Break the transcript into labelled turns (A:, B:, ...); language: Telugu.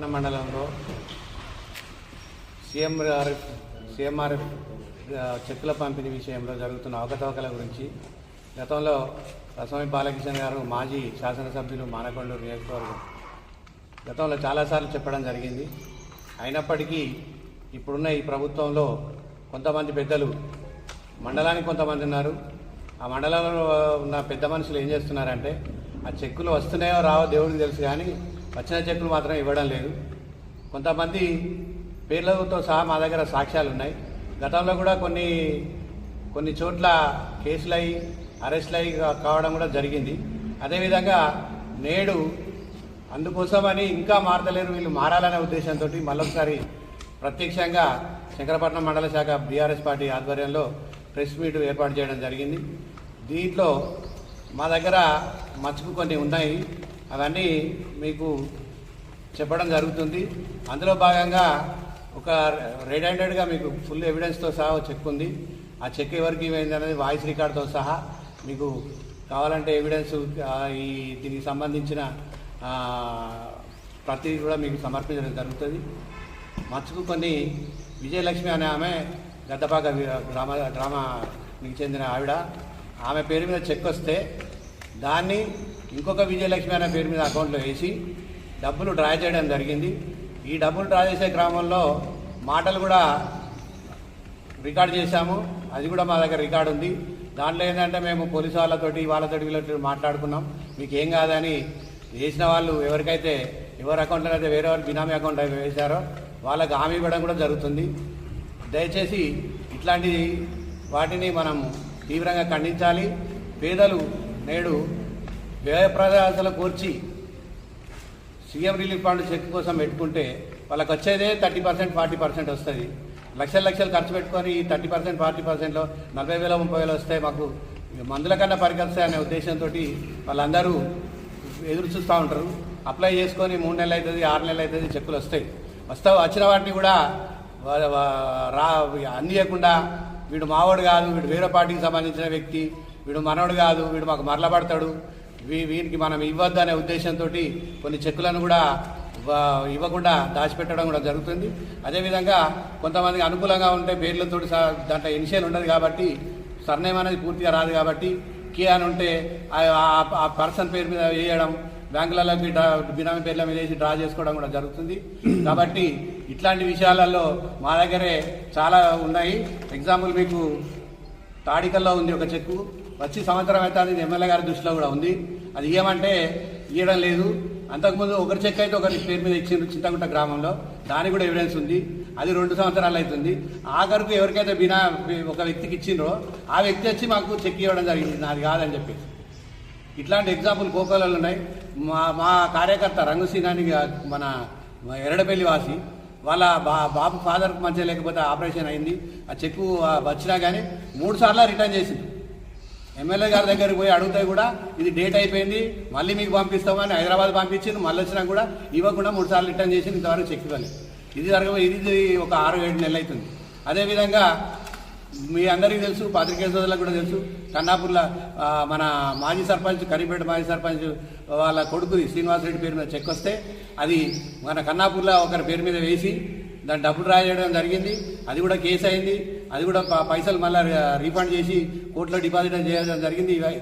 A: పట్నం మండలంలో సీఎంఆర్ఎఫ్ సీఎంఆర్ఎఫ్ చెక్కుల పంపిణీ విషయంలో జరుగుతున్న అవకతవకల గురించి గతంలో రసమి బాలకృష్ణ గారు మాజీ శాసనసభ్యులు మానకొండూరు నియోజకవర్గం గతంలో చాలాసార్లు చెప్పడం జరిగింది. అయినప్పటికీ ఇప్పుడున్న ఈ ప్రభుత్వంలో కొంతమంది పెద్దలు మండలానికి కొంతమంది ఉన్నారు. ఆ మండలంలో ఉన్న పెద్ద మనుషులు ఏం చేస్తున్నారంటే ఆ చెక్కులు వస్తున్నాయో రావో దేవుడికి తెలుసు కానీ వచ్చిన చెక్కులు మాత్రం ఇవ్వడం లేదు. కొంతమంది పేర్లతో సహా మా దగ్గర సాక్ష్యాలు ఉన్నాయి గతంలో కూడా కొన్ని కొన్ని చోట్ల కేసులు అయి అరెస్టులు అయి కావడం కూడా జరిగింది. అదేవిధంగా నేడు అందుకోసమని ఇంకా మారతలేరు వీళ్ళు మారాలనే ఉద్దేశంతో మళ్ళొకసారి ప్రత్యక్షంగా శంకరపట్నం మండల శాఖ బీఆర్ఎస్ పార్టీ ఆధ్వర్యంలో ప్రెస్ మీట్ ఏర్పాటు చేయడం జరిగింది. దీంట్లో మా దగ్గర మచ్చుకు కొన్ని ఉన్నాయి. అవన్నీ మీకు చెప్పడం జరుగుతుంది. అందులో భాగంగా ఒక రెడ్ హ్యాండెడ్గా మీకు ఫుల్ ఎవిడెన్స్తో సహా చెక్ ఉంది. ఆ చెక్ ఎవరికి ఇవ్వైంది అనేది వాయిస్ రికార్డ్తో సహా మీకు కావాలంటే ఎవిడెన్స్ ఈ దీనికి సంబంధించిన ప్రతిదీ ప్రతి కూడా మీకు సమర్పించడం జరుగుతుంది. మచ్చుకు కొన్ని విజయలక్ష్మి అనే ఆమె గద్దపాక డ్రామా గ్రామ గ్రామానికి చెందిన ఆవిడ. ఆమె పేరు మీద చెక్ వస్తే దాన్ని ఇంకొక విజయలక్ష్మి అనే పేరు మీద అకౌంట్లో వేసి డబ్బులు డ్రా చేయడం జరిగింది. ఈ డబ్బులు డ్రా చేసే క్రమంలో మాటలు కూడా రికార్డ్ చేశాము. అది కూడా మా దగ్గర రికార్డు ఉంది. దాంట్లో ఏంటంటే మేము పోలీసు వాళ్ళతోటి వాళ్ళతోటి వీళ్ళతో మాట్లాడుకున్నాం. మీకు ఏం కాదని వేసిన వాళ్ళు ఎవరికైతే ఎవరి అకౌంట్లో అయితే వేరే వాళ్ళు బినామీ అకౌంట్ అయితే వేశారో వాళ్ళకి హామీ ఇవ్వడం కూడా జరుగుతుంది. దయచేసి ఇట్లాంటి వాటిని మనం తీవ్రంగా ఖండించాలి. పేదలు నేడు వ్యయ ప్రజాతలు కూర్చి సీఎం రిలీఫ్ ఫండ్ చెక్ కోసం పెట్టుకుంటే వాళ్ళకి వచ్చేదే థర్టీ పర్సెంట్ ఫార్టీ పర్సెంట్ వస్తుంది. లక్షల లక్షలు ఖర్చు పెట్టుకొని ఈ థర్టీ పర్సెంట్ ఫార్టీ పర్సెంట్లో నలభై వేల ముప్పై వేలు వస్తాయి మాకు మందుల కన్నా పరిగెత్తాయి అనే ఉద్దేశంతో వాళ్ళందరూ ఎదురు చూస్తూ ఉంటారు. అప్లై చేసుకొని మూడు నెలలు అవుతుంది ఆరు నెలలు అవుతుంది చెక్కులు వస్తాయి. వస్తా వచ్చిన వాటిని కూడా రా అందియకుండా వీడు మావాడు కాదు వీడు వేరే పార్టీకి సంబంధించిన వ్యక్తి వీడు మనవడు కాదు వీడు మాకు మరలబడతాడు వీ వీరికి మనం ఇవ్వద్దు అనే ఉద్దేశంతో కొన్ని చెక్కులను కూడా ఇవ్వకుండా దాచిపెట్టడం కూడా జరుగుతుంది. అదేవిధంగా కొంతమందికి అనుకూలంగా ఉంటే పేర్లతో దాంట్లో ఇనిషియల్ ఉండదు కాబట్టి సర్నేమ్ అనేది పూర్తిగా రాదు కాబట్టి కే అని ఉంటే ఆ- ఆ- ఆ పర్సన్ పేరు మీద వేయడం బ్యాంకులలోకి డ్రా బినామీ పేర్ల మీద వేసి డ్రా చేసుకోవడం కూడా జరుగుతుంది. కాబట్టి ఇట్లాంటి విషయాలలో మా దగ్గరే చాలా ఉన్నాయి. ఎగ్జాంపుల్ మీకు తాడికల్లో ఉంది ఒక చెక్కు. వచ్చి సంవత్సరం అయితే అది ఎమ్మెల్యే గారి దృష్టిలో కూడా ఉంది. అది ఇవ్వమంటే ఇవ్వడం లేదు. అంతకుముందు ఒకరి చెక్ అయితే ఒకరి పేరు మీద ఇచ్చిండ్రు చింతగుట్ట గ్రామంలో. దానికి కూడా ఎవిడెన్స్ ఉంది. అది రెండు సంవత్సరాలు అవుతుంది. ఆఖరుకు ఎవరికైతే బినా ఒక వ్యక్తికి ఇచ్చిండ్రో ఆ వ్యక్తి వచ్చి మాకు చెక్ ఇవ్వడం జరిగింది. నాది కాదని చెప్పేసి. ఇట్లాంటి ఎగ్జాంపుల్ కోకోలలో ఉన్నాయి. మా మా కార్యకర్త రంగసీనాని మన ఎరడపల్లి వాసి వాళ్ళ బా బాబు ఫాదర్కి మంచిగా లేకపోతే ఆపరేషన్ అయింది. ఆ చెక్కు వచ్చినా కానీ మూడు సార్లు రిటర్న్ చేసింది ఎమ్మెల్యే గారి దగ్గరికి పోయి అడిగితే కూడా ఇది డేట్ అయిపోయింది మళ్ళీ మీకు పంపిస్తామని హైదరాబాద్ పంపించింది మళ్ళీ వచ్చినా కూడా ఇవ్వకుండా మూడు సార్లు రిటర్న్ చేసి ఇంతవరకు చెక్ ఇవ్వలేదు ఇది జరగ ఇది ఒక ఆరు ఏడు నెలలు అవుతుంది అదేవిధంగా మీ అందరికీ తెలుసు పాత్రికేయ సోదరులకు కూడా తెలుసు కన్నాపూర్లో మన మాజీ సర్పంచ్ కరీంపేట మాజీ సర్పంచ్ వాళ్ళ కొడుకుది శ్రీనివాసరెడ్డి పేరు మీద చెక్ వస్తే అది మన కన్నాపూర్లో ఒకరి పేరు మీద వేసి దాని డబ్బులు రాయడం జరిగింది అది కూడా కేసు అయింది అది కూడా పైసలు మళ్ళీ రీఫండ్ చేసి కోర్టులో డిపాజిట్ చేయడం జరిగింది. ఇవి